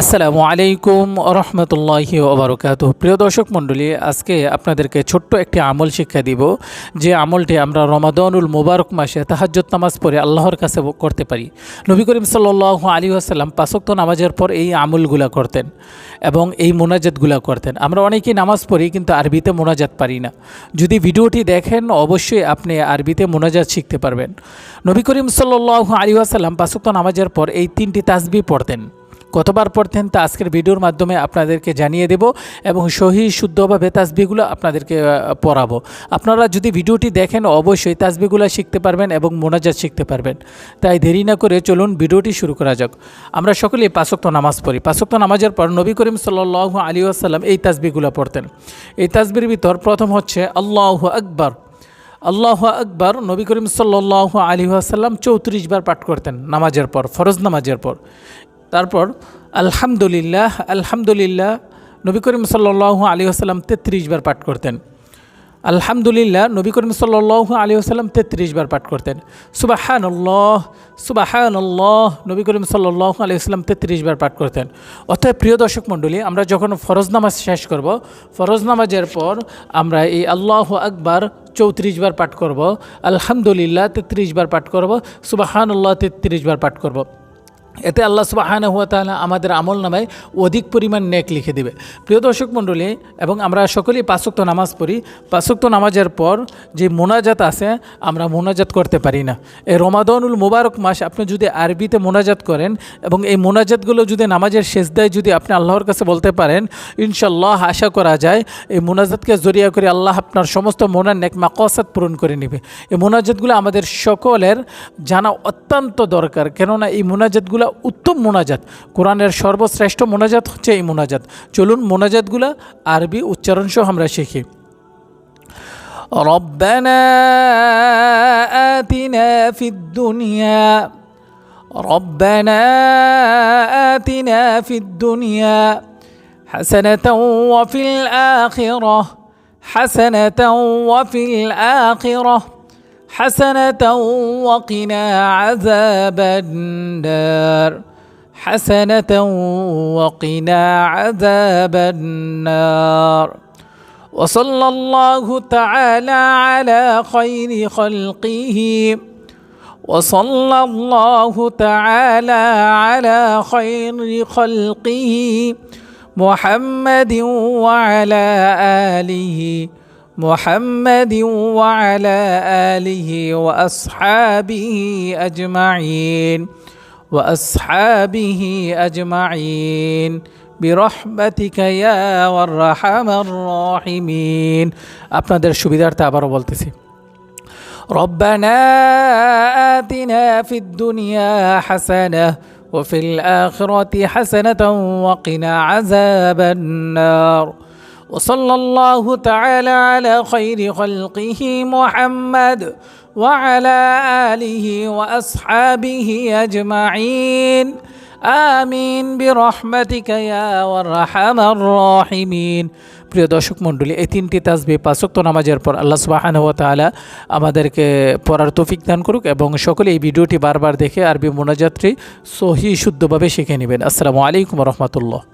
আসসালামু আলাইকুম রহমতুল্লাহি ওবরকাত প্রিয় দর্শক মণ্ডলী, আজকে আপনাদেরকে ছোট্ট একটি আমল শিক্ষা দিব। যে আমলটি আমরা রমাদানুল মুবারক মাসে তাহাজ্জত নামাজ পড়ে আল্লাহর কাছে করতে পারি। নবী করিম সাল্লাহ আলী আসাল্লাম পাঁচক্ত নামাজের পর এই আমলগুলা করতেন এবং এই মোনাজাতগুলা করতেন। আমরা অনেকেই নামাজ পড়ি কিন্তু আরবিতে মোনাজাত পারি না। যদি ভিডিওটি দেখেন, অবশ্যই আপনি আরবিতে মোনাজাত শিখতে পারবেন। নবী করিম সাল্লাহ আলী আসাল্লাম পাঁচক্ত নামাজের পর এই তিনটি তাজবি পড়তেন। কতবার পড়তেন তা আজকের ভিডিওর মাধ্যমে আপনাদেরকে জানিয়ে দেব এবং সহি শুদ্ধভাবে তাসবিগুলো আপনাদেরকে পড়াবো। আপনারা যদি ভিডিওটি দেখেন, অবশ্যই তাসবিগুলো শিখতে পারবেন এবং মোনাজাত শিখতে পারবেন। তাই দেরি না করে চলুন ভিডিওটি শুরু করা যাক। আমরা সকলেই পাঁচক্ত নামাজ পড়ি। পাঁচক্ত নামাজের পর নবী করিম সাল্লাহ আলী আসাল্লাম এই তাসবিগুলো পড়তেন। এই তাসবির ভিতর প্রথম হচ্ছে, আল্লাহ আকবর। আল্লাহ আকবর। নবী করিম সাল্লাহ আলী আসাল্লাম চৌত্রিশ বার পাঠ করতেন নামাজের পর, ফরজ নামাজের পর। তারপর, আলহামদুলিল্লাহ আলহামদুলিল্লাহ। নবী করিম সাল্লাহ আলী আসাল্লাম তেত্রিশ বার পাঠ করতেন। আলহামদুলিল্লাহ, নবী করিম সাল্লাহ আলী আসাল্লাম তেত্রিশ বার পাঠ করতেন। সুবাহান আল্লাহ সুবাহান আল্লাহ নবী করিম সাল্লাহ আলী আসলাম তেত্রিশ বার পাঠ করতেন। অর্থাৎ প্রিয় দর্শক মণ্ডলী, আমরা যখন ফরজ নামাজ শেষ করব, ফরজ নামাজের পর আমরা এই আল্লাহ আকবার চৌত্রিশ বার পাঠ করব, আলহামদুলিল্লাহ, তেত্রিশ বার পাঠ করব সুবাহান আল্লাহ তেত্রিশ বার পাঠ করব। এতে আল্লাহ সুবাহান হুয়া তাহলে আমাদের আমল নামায় অধিক পরিমাণ নেক লিখে দিবে। প্রিয় দর্শক মণ্ডলী, এবং আমরা সকলেই পাঁচক্ত নামাজ পড়ি পাঁচক্ত নামাজের পর যে মোনাজাত আছে, আমরা মোনাজাত করতে পারি না। এই রমাদনুল মুবারক মাস আপনি যদি আরবিতে মোনাজাত করেন, এবং এই মোনাজাতগুলো যদি নামাজের শেষদায় যদি আপনি আল্লাহর কাছে বলতে পারেন ইনশাল্লাহ আশা করা যায় এই মোনাজাতকে জরিয়া করে আল্লাহ আপনার সমস্ত মোনার নেক মাকসাদ পূরণ করে নেবে। এই মোনাজাতগুলো আমাদের সকলের জানা অত্যন্ত দরকার, কেননা এই মোনাজাতগুলো উত্তম মোনাজাত কোরআনের সর্বশ্রেষ্ঠ মোনাজাত হচ্ছে এই মোনাজাত চলুন মোনাজাতগুলো আরবি উচ্চারণ সহ আমরা শিখি ربنا آتنا في الدنيا ربنا آتنا في الدنيا حسنة وفي الآخرة حسنة وفي الآخرة حسنة وقنا عذاب النار. حسنة وقنا عذاب النار. وصلى الله تعالى على خير خلقه. وصلى الله تعالى على خير خلقه. محمد وعلى آله محمد وعلى آله وأصحابه أجمعين وأصحابه أجمعين برحمتك يا والرحم الراحمين আপনাদের সুবিধার্থে আবারও বলতেছি ربنا آتنا في الدنيا حسنة وفي الآخرة حسنة وقنا عذاب النار وصلى الله تعالى على خير خلقه محمد وعلى آله وأصحابه أجمعين آمين برحمتك يا والرحم الراحمين প্রিয় দর্শক মণ্ডলী এই তিনটি তাসবি পাঁচক্ত নামাজের পর আল্লাহ সুবাহান ওয়া তাআলা আমাদেরকে পড়ার তৌফিক দান করুক এবং সকলে এই ভিডিওটি বারবার দেখে আরবি মোনাজাত্রী সহি শুদ্ধভাবে শিখে নেবেন আসসালামু আলাইকুম রহমতুল্লাহ